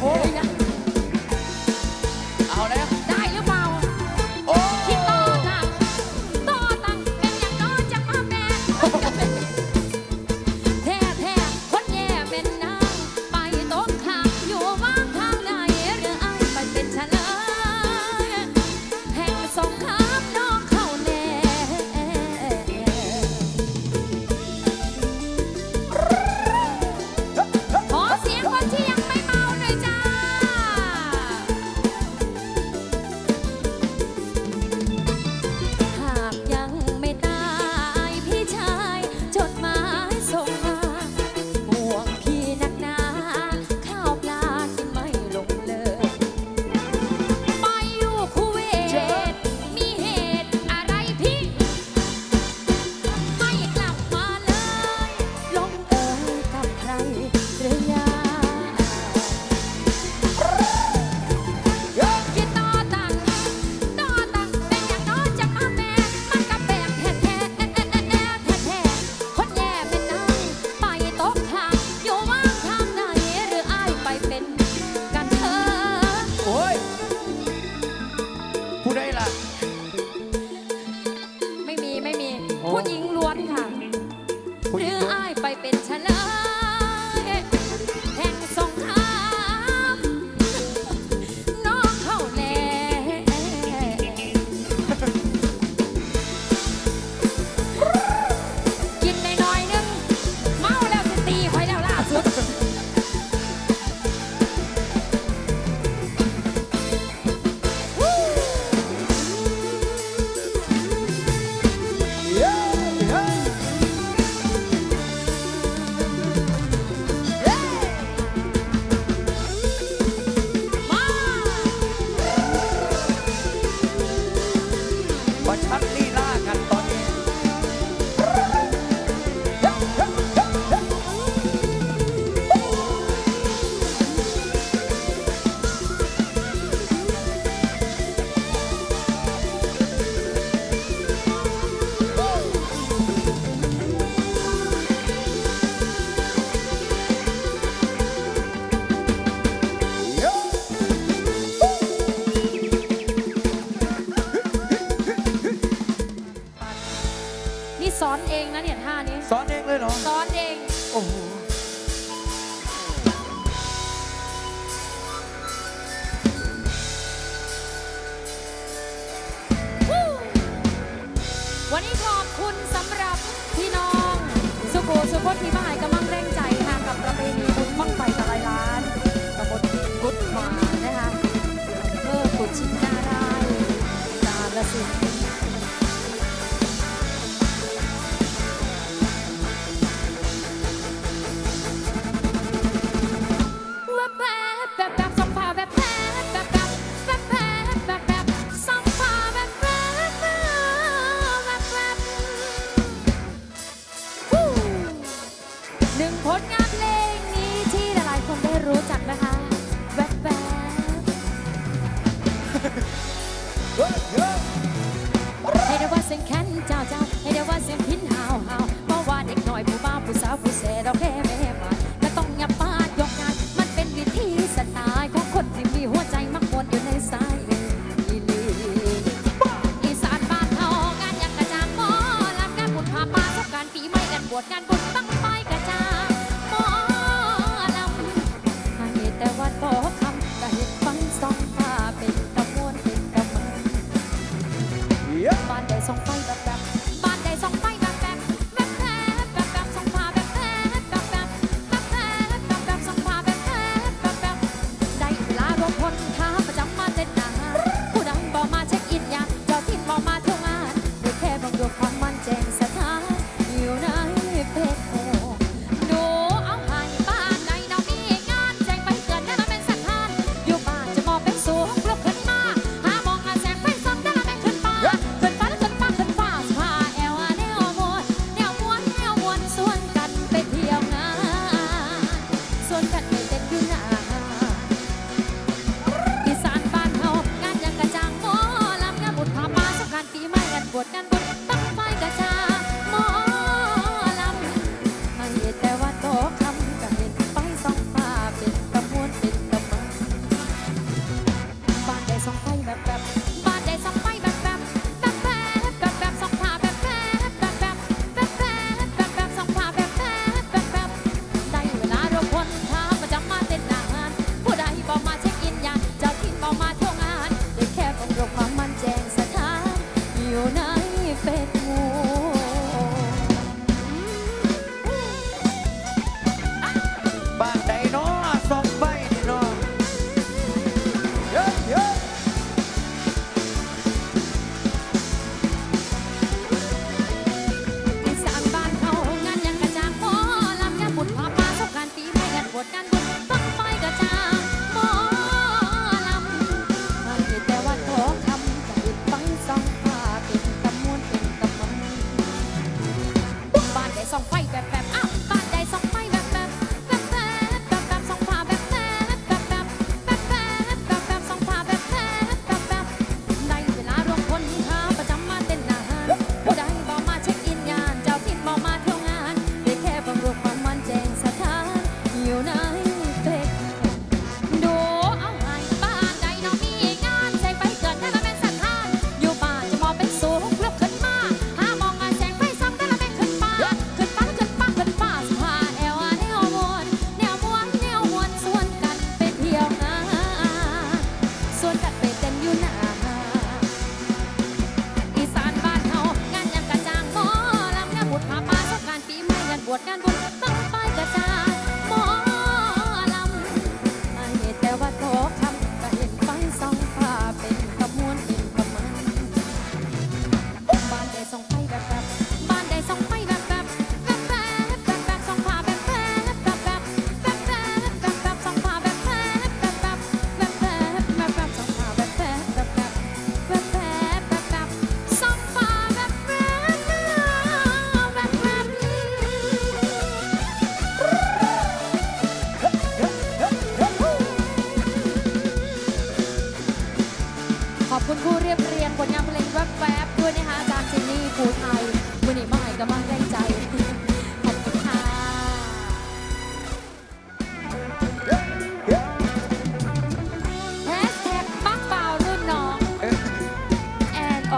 Oh,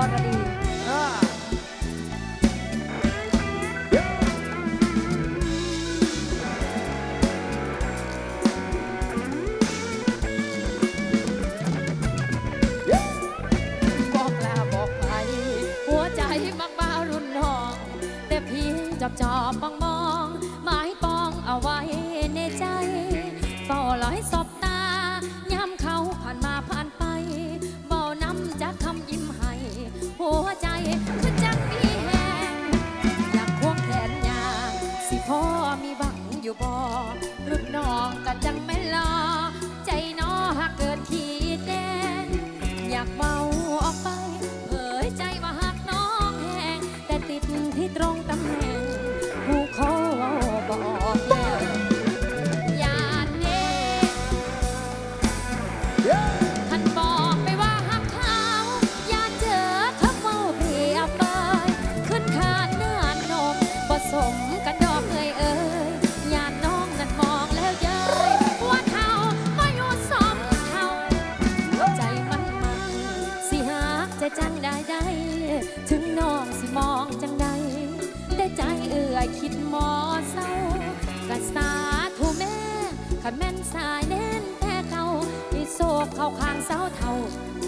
อรดี องกัะจัง ถึงน้องสิมองจังใดแต่ใจเอื่อยคิดหมอเศร้ากะสาทูแม่ขัะแม่นสายแน่นแต่เขามีโศกเข้าข้างเสาเท่า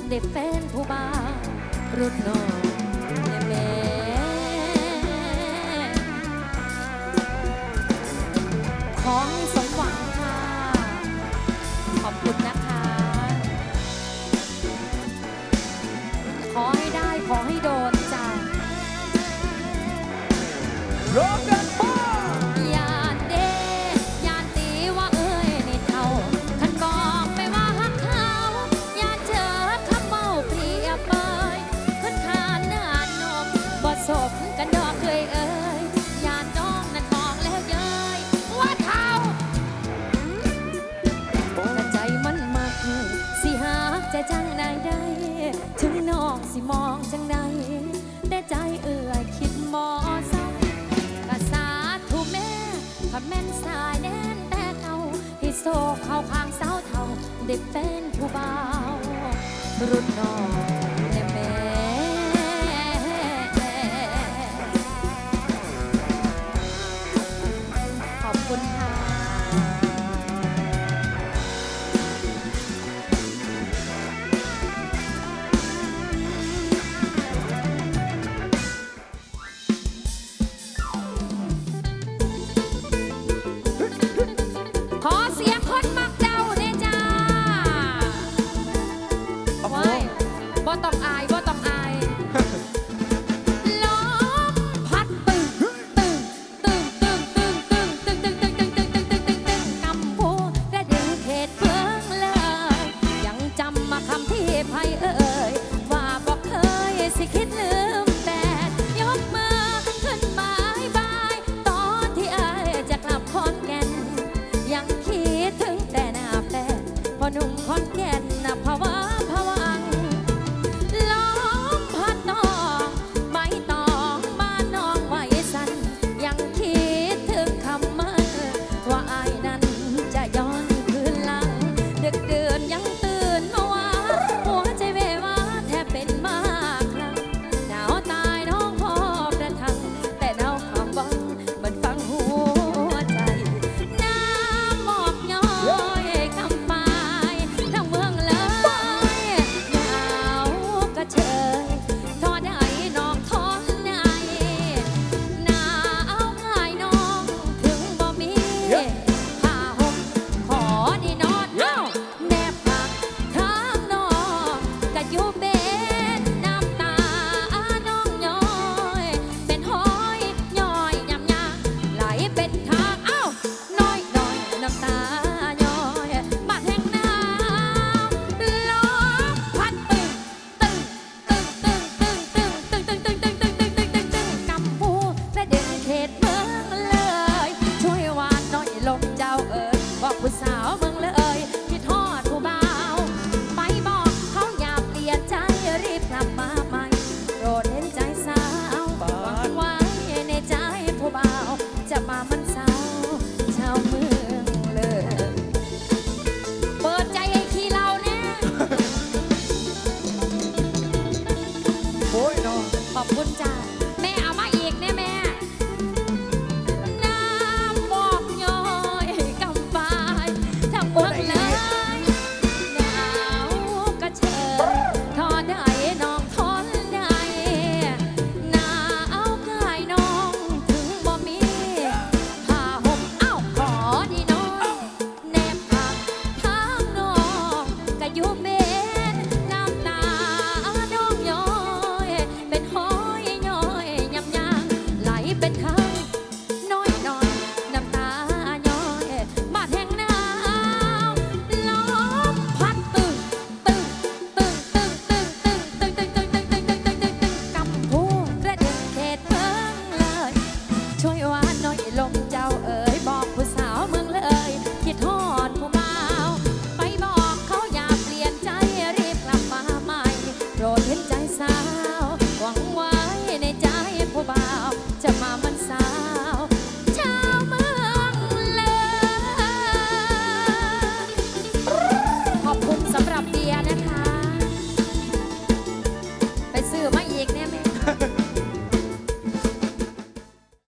เด็บแฟนผู้บาวรุ่นนองแม่ของสมหวังค่ะ ขอบคุณนะคะ ขอให้ได้ขอให้โดน Roca!